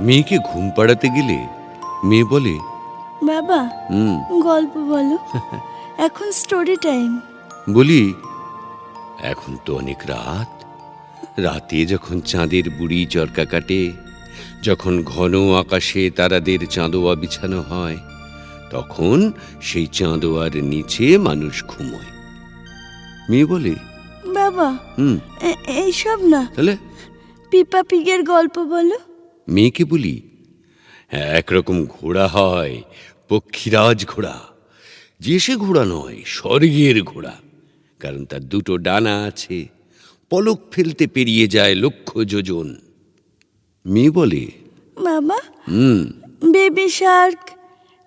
মেয়েকে ঘুম পাড়াতে গেলে মেয়ে বলে বাবা হুম। গল্প বলো। এখন স্টোরি টাইম বলি এখন তো অনেক রাত। রাতে যখন চাঁদের বুড়ি চরকা কাটে যখন ঘন আকাশে তারাদের চাঁদোয়া বিছানো হয় তখন সেই চাঁদোয়ার নিচে মানুষ ঘুমোয়। মেয়ে বলে বাবা হুম। এইসব না। তাহলে? পিপা পিগের গল্প বলো। মেয়েকে বলি একরকম ঘোড়া হয় পক্ষীরাজ ঘোড়া। যে সে ঘোড়া নয় স্বর্গের ঘোড়া। কারণ তার দুটো ডানা আছে। পলক ফেলতে পেরিয়ে যায় লক্ষ যোজন। মেয়ে বলে? বাবা? হুম। বেবি শার্ক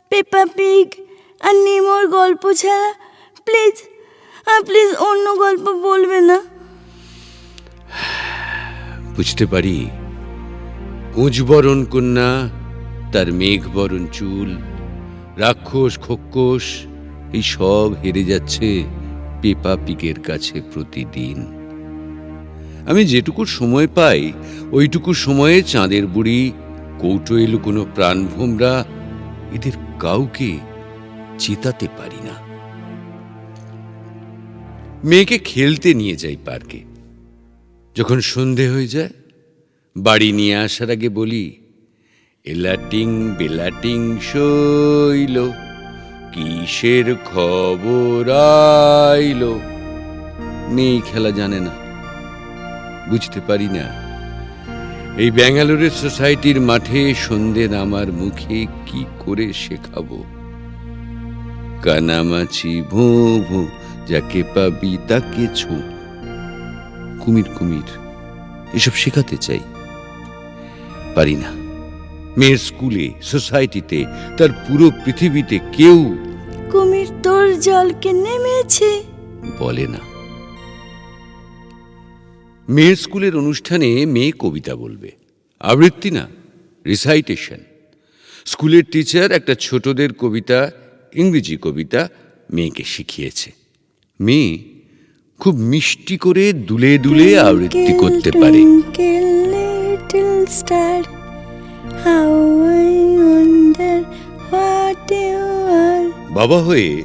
পেপা পিগ আর নিমোর গল্প ছাড়া প্লিজ আর প্লিজ অন্য গল্প বলবে না। বুঝতে পারি। কুঁজবরণ কন্যা তার মেঘবরণ চুল রাক্ষস খোক্কস এই সব হেরে যাচ্ছে পেপা পিকের কাছে প্রতিদিন। আমি যেটুকু সময় পাই, ওইটুকু সময়ে চাঁদের বুড়ি কৌটোয় লুকোনো প্রাণভোমরা এদের কাউকে চেতাতে পারি না। মেয়েকে খেলতে নিয়ে যাই পার্কে। যখন সন্ধে হয়ে যায়, বাড়ি নিয়ে আসার আগে বলি, এলাটিং বেলাটিং শৈল, কিসের খবর আইলো? মেয়ে খেলা জানে না। বুঝতে পারি না। এই ব্যাঙ্গালোরের সোসাইটির মাঠে সন্ধে নামার মুখে কি করে শেখাবো? কানামাছি ভো ভো যাকে পাবি তাকে ছো। কুমির কুমির এসব শেখাতে চাই। পারি না। মেয়ের স্কুলে সোসাইটিতে তার পুরো পৃথিবীতে কেউ কুমির তোর জলকে নেমেছে। বলে না। মেয়ের স্কুলের অনুষ্ঠানে মেয়ে কবিতা বলবে। আবৃত্তি না রিসাইটেশন স্কুলের টিচার একটা ছোটদের কবিতা ইংরেজি কবিতা মেয়েকে শিখিয়েছে। মেয়ে খুব মিষ্টি করে দুলে দুলে আবৃত্তি করতে পারে. বাবা হয়ে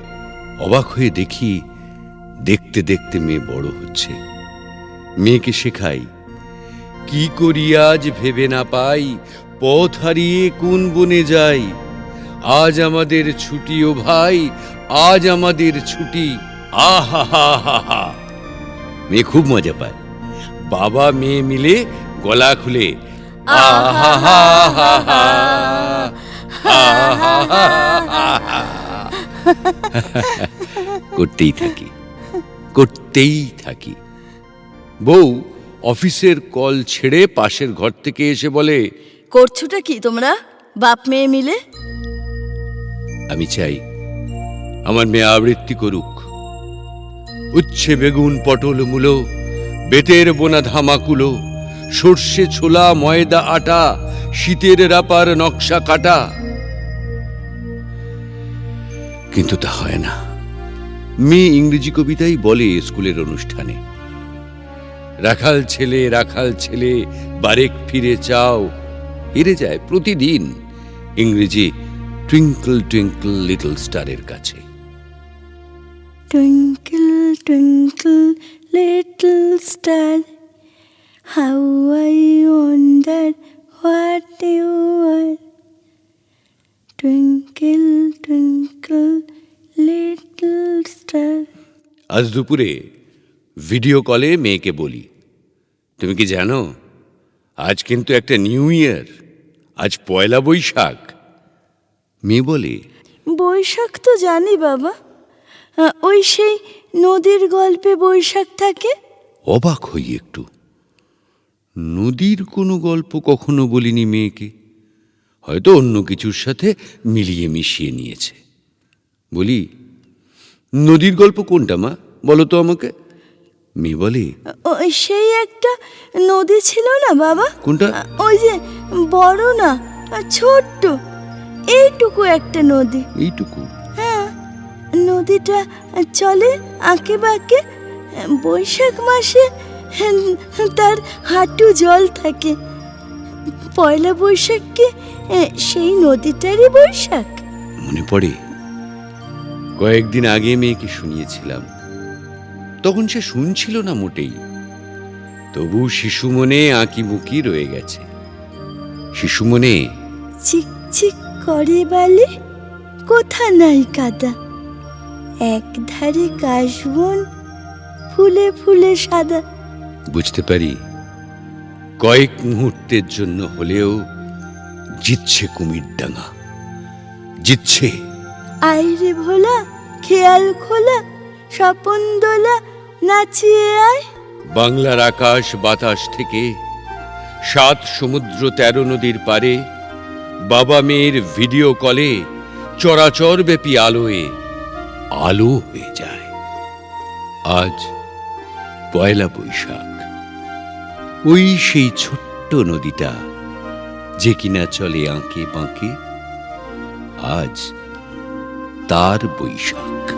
অবাক হয়ে দেখি দেখতে দেখতে মেয়ে বড় হচ্ছে। মেয়েকে শেখাই। কি করি আজ ভেবে না পাই পথ হারিয়ে কোন বনে যাই। আজ আমাদের ছুটি ও ভাই আজ আমাদের ছুটি। আহা হা হা হা মেয়ে খুব মজা পায়। বাবা মেয়ে মিলে গলা খুলে আহা হা হা হা আহা হা হা হা করতেই থাকি। করতেই থাকি। বউ অফিসের কল ছেড়ে পাশের ঘর থেকে এসে বলে করছোটা কি তোমরা? বাপ মেয়ে মিলে? আমি চাই আমার মেয়ে আবৃত্তি করুক। উচ্ছে বেগুন পটল মূলো বেতের বোনা ধামাকুলো সর্ষে ছোলা ময়দা আটা শীতের রাপার নকশা কাটা। কিন্তু তা হয় না। মেয়ে ইংরেজি কবিতাই বলে স্কুলের অনুষ্ঠানে। রাখাল ছেলে রাখাল ছেলে বারেক ফিরে চাও। হেরে যায় প্রতিদিন ইংরেজি টুইঙ্কল টুইঙ্কল লিটল স্টারের কাছে। Twinkle twinkle little star how I wonder what you are? Twinkle twinkle little star. আজ দুপুরে ভিডিও কলে মেয়েকে বলি তুমি কি জানো? আজ কিন্তু একটা নিউ ইয়ার। আজ পয়লা বৈশাখ। মেয়ে বলি বৈশাখ তো জানি বাবা। ওই সেই নদীর গল্পে বৈশাখ থাকে? অবাক হই একটু। নদীর কোনো গল্প কখনো বলিনি মেয়েকে। হয়তো অন্য কিছুর সাথে মিলিয়ে মিশিয়ে নিয়েছে। বলি নদীর গল্প কোনটা মা? বলো তো আমাকে। মেয়ে বলে। ওই সেই একটা নদী ছিল না বাবা? কোনটা? ওই যে বড় না ছোট্ট। এইটুকু একটা নদী। এইটুকু? হ্যাঁ নদীটা চলে আঁকে বাঁকে বৈশাখ মাসে তার হাঁটু জল থাকে। পয়লা বৈশাখ কি সেই নদীটারই বৈশাখ? মনে পড়ে। কয়েকদিন আগে মেয়েকে শুনিয়েছিলাম। তখন সে শুনছিল না মোটেই। তবু শিশু মনে আঁকি মুকি রয়ে গেছে। শিশু মনে চিকচিক করে বালে কোথা নাই কাদা? এক ধারে কাশবন ফুলে ফুলে সাদা। বুঝতে পারি কয়েক মুহূর্তের জন্য হলেও জিতছে কুমির ডাঙা। জিতছে। আইরে ভোলা খেয়াল খোলা স্বপন দোলা বাংলার আকাশ বাতাস থেকে সাত সমুদ্র তেরো নদীর পারে বাবা মেয়ের ভিডিও কলে চরাচর ব্যাপী আলোয় আলো হয়ে যায়। আজ পয়লা বৈশাখ। ওই সেই ছোট্ট নদীটা যে কিনা চলে আঁকে বাঁকে, আজ তার বৈশাখ।